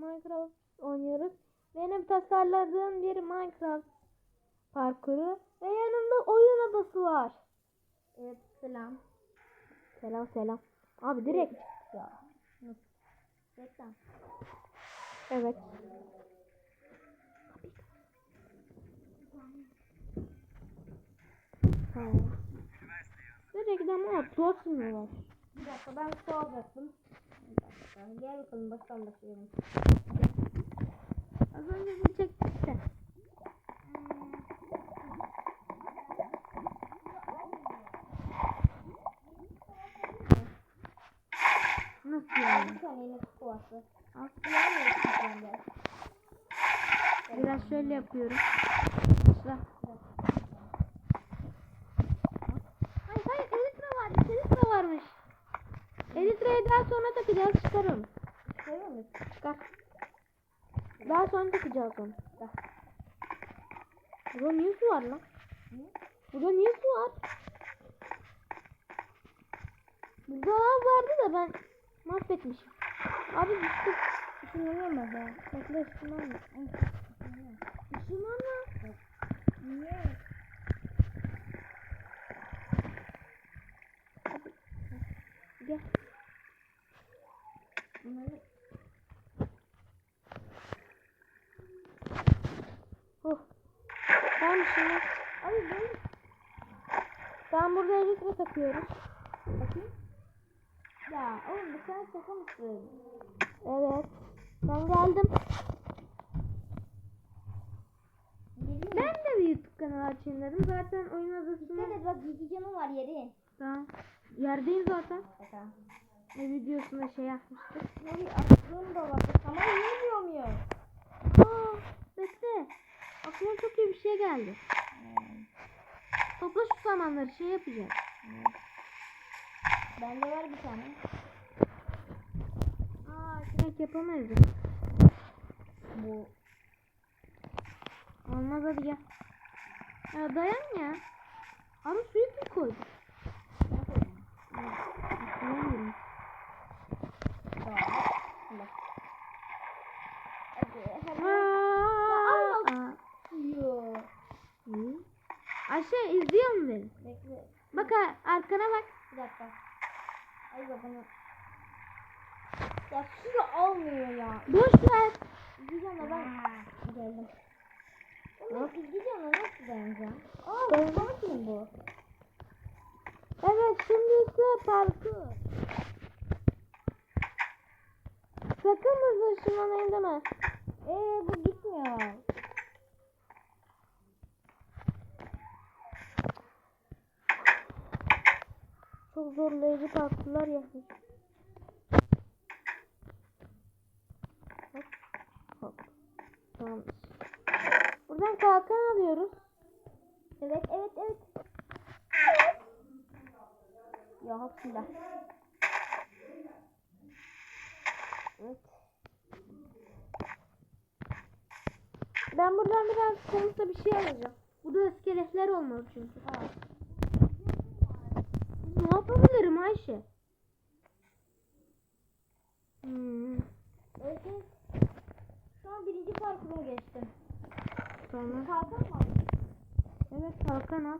Minecraft oynuyoruz. Benim tasarladığım bir Minecraft parkuru ve yanımda oyun adası var. Evet selam. Selam selam. Abi direkt Ya. Nasıl? Reklam. evet. Direkt ama atlatmıyorlar. Bir dakika ben su alacaktım. Dakika. Gel bakalım baştan başlayalım. Az önce bir çektik de. Nasıl yani? Bir tane su kovası. Aslında. Biraz şöyle yapıyorum. Sıra. Hayır hayır elitra var. Elitra varmış. Elitra'yı daha sonra takacağız. Çıkar onu. Seviyor musun? Çıkar. Daha sonra takacağız onu. Burada niye su var lan? Burada niye su var? Burada lav vardı da ben mahvetmişim. Abi düştük. Ben de. Bekle ışınlanma. Işınlanma. Niye? Gel. Bunları Oh. Tamam şimdi. Abi ben Ben burada elitre takıyoruz. bakayım. Ya oğlum sen şaka mısın? Evet. Ben geldim. Ben de bir YouTube kanalı açayım dedim. Zaten oyun adasını... Dikkat et bak gizli camı var yeri. Tamam. Yerdeyim zaten. Baka. Ne videosunda şey yapmıştık. Nereye attığım da var. Ama yiyemiyor muyum? Aa, bekle. Aklıma çok iyi bir şey geldi. Topla şu samanları şey yapacağız. Bende var bir tane. Aa, sinek yapamayız. Bu. Olmaz hadi gel. Ya dayan ya. Abi suyu kim koydu? Ben koydum. Bilmiyorum. Ayşe izliyor mu beni? Ha- arkana bak. Bir dakika. Ay bunu. Ya suyu almıyor ya. Boş ver. Gideceğim de ben. Geldim. Oğlum gideceğim de nasıl dayanacağım? Aa bu? Evet şimdi ise parkur. Sakın burada ışınlanayım deme. Eee bu gitmiyor. Çok zorlayıcı parkurlar yapmış. Hop. Hop. Tamam. Buradan kalkan alıyoruz. Evet evet evet. Ya bismillah. Evet. Ben buradan biraz sonuçta bir şey alacağım. Burada iskeletler olmalı çünkü. Aa. Ne Ayşe? Hmm, evet. Şu an birinci parkura geçtim. tamam. Kalkan mı? Evet kalkan al.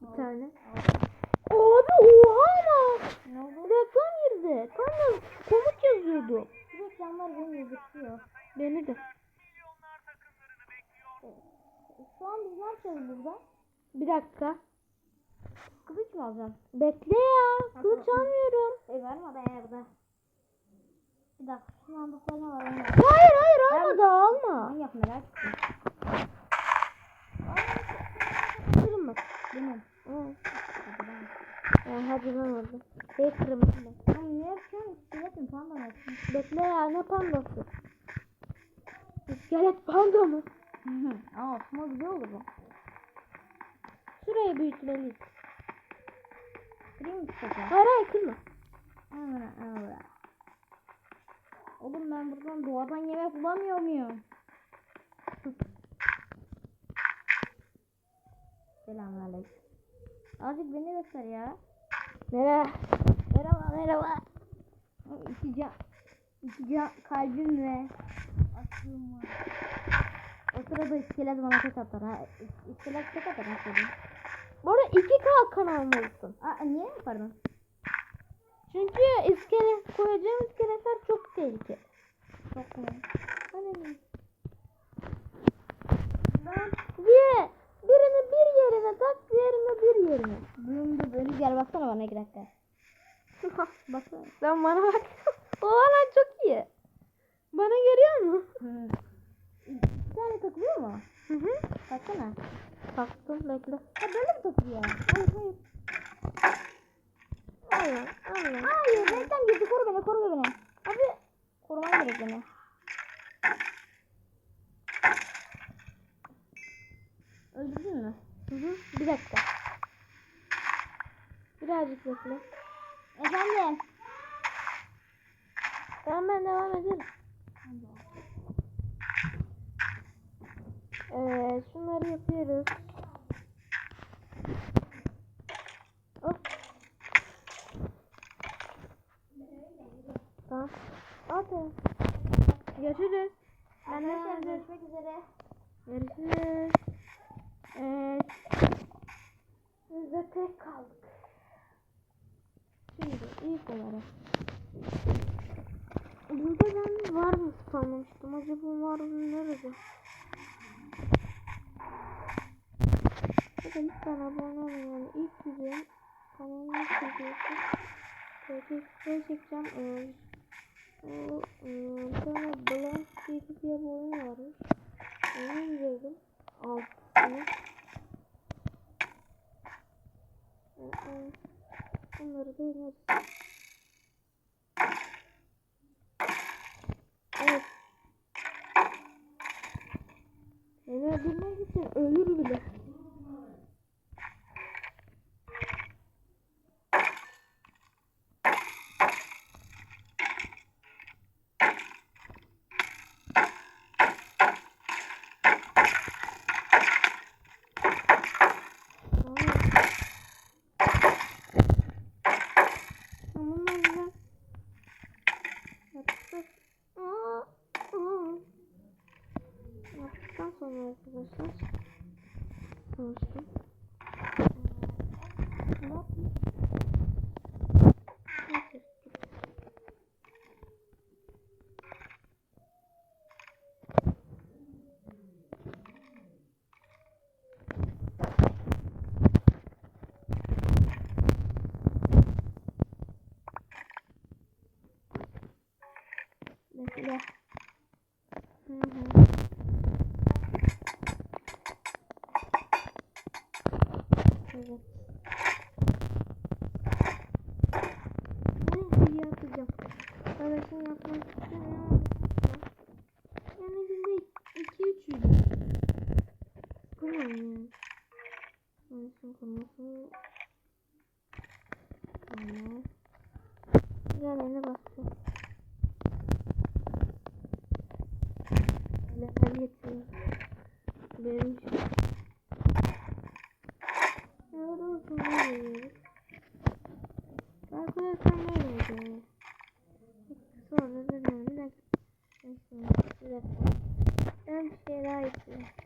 Bir Al. tane. Aldım. Abi oha ama. Ne oldu? Reklam girdi. Kanka komut yazıyordu. Bu reklamlar beni yazıklıyor. Beni de. Şu an biz ne yapacağız burada? Bir dakika. Kılıç mı alacağım? Bekle ya. Kılıç almıyorum. E verme ben yerde. Bir dakika şu sandıkta ne var. Hayır hayır alma da alma. Manyak merak ettim. Kırın bak. Benim. Hı. Ben. Ya hadi ben orada. Şey kırmızı ben. Lan ne yapıyorsun? İskelet mi panda mı? Bekle ya ne pandası? İskelet panda mı? Aa aslında güzel olur bu. Şurayı büyütmeliyiz. Kırayım mı istiyorsan? Hayır hayır kırma. Amına amına. Oğlum ben buradan doğadan yemek bulamıyor muyum? Selamünaleyküm. Azıcık beni göster ya. Merhaba. Merhaba merhaba. İçeceğim. İki can, kalbim ve aklım var. O sırada iskelet bana tek atar ha. İs- İskelet tek atar senin. Bu arada iki kalkan almalısın. Aa niye pardon? Çünkü iskelet koyacağım iskeletler çok tehlikeli. Çok mu? Ben bir, birini bir yerine tak, diğerini bir yerine. Bunun da böyle gel baksana bana iki dakika. Baksana. Sen bana bak. o lan çok iyi. Bana görüyor musun? Hı. Bir tane takılıyor mu? Hı hı. Baksana. Taktım bekle. Ha böyle mi takılıyor? Hayır hayır. Aynen aynen. Hayır reklam girdi koru beni koru beni. Abi koruman gerek beni. Öldürdün mü? Hı hı. Bir dakika. Birazcık bekle. Efendim. Tamam ben devam ederim. Evet şunları yapıyoruz. Hop. Tamam. Aferin. Görüşürüz. Ben Arkadaşlar görüşmek üzere. görüşürüz. Evet. Biz de tek kaldık. Şimdi ilk olarak. Burada ben var mı sanmıştım. Acaba var mı nerede? Burada lütfen abone olun. Yani ilk videom kanalımı çekiyorsun. Şey çekeceğim. Ee, o, Blank TV diye varmış. Onu indirdim. Altını. Ee, Bunları da oynarız. Evet. Neler bilmek için ölür bile. Tamam anne. Yaptık. Aa, aa. Yaptıktan sonra arkadaşlar. Konuştum. 袋子。